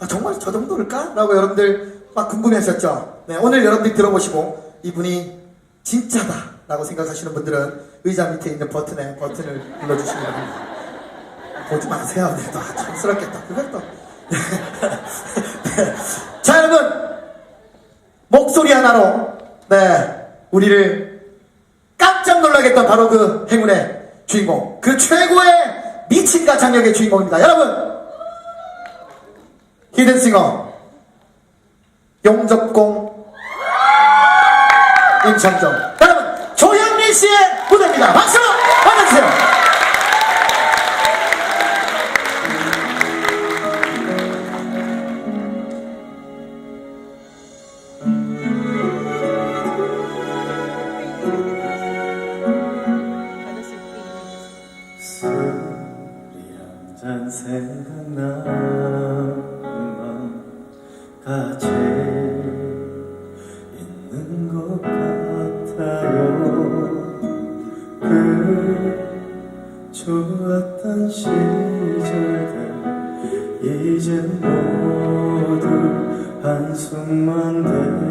아, 정말 저 정도일까? 라고 여러분들 막 궁금했었죠. 네, 오늘 여러분들이 들어보시고 이분이 진짜다 라고 생각하시는 분들은 의자 밑에 있는 버튼에 버튼을 눌러주시기 바랍니다. 보지 마세요. 네, 또 촌스럽겠다. 그것도. 네. 자, 여러분. 목소리 하나로, 네, 우리를 깜짝 놀라겠던 바로 그 행운의 주인공. 그 최고의 미친 가창력의 주인공입니다. 여러분. 히든싱어. 용접공. 임창정. 여러분, 조현민 씨의 같이 있는 것 같아요. 그 좋았던 시절들 이제 모두 한숨만 되요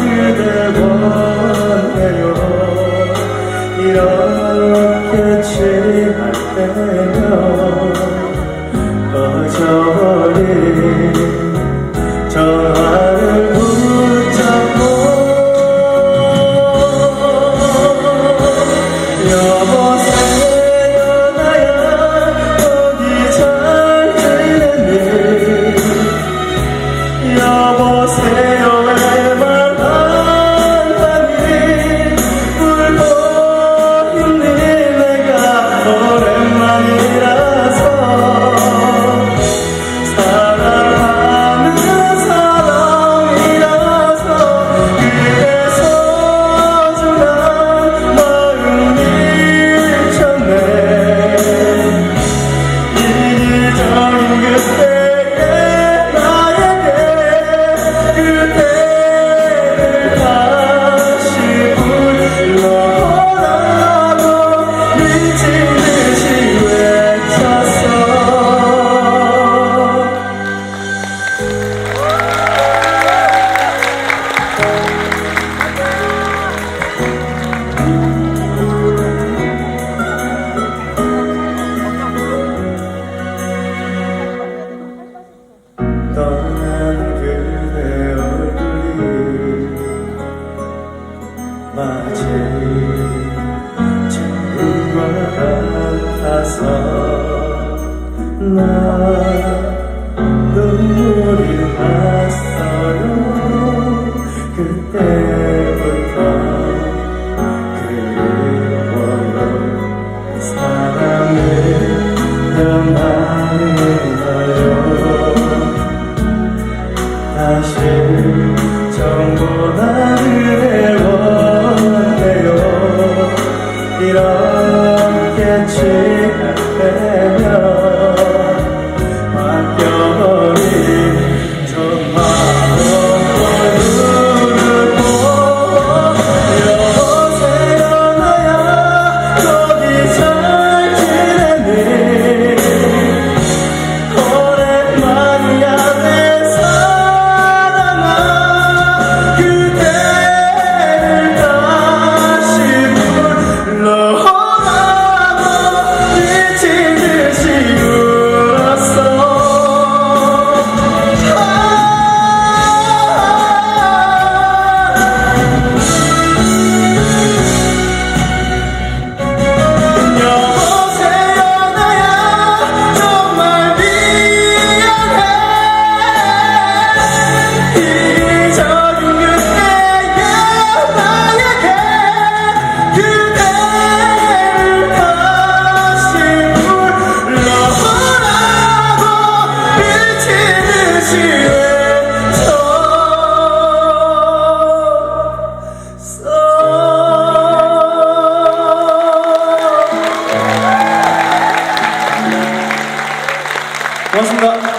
그댈 원해요 이렇게 취할 때면 꺼져버린 전화를 붙잡고 여보세요 나야 어디 잘 지냈니 눈물이 났어요 그때부터 그리워요 사랑을 변하는 거요 다시 정보다 고맙습니다.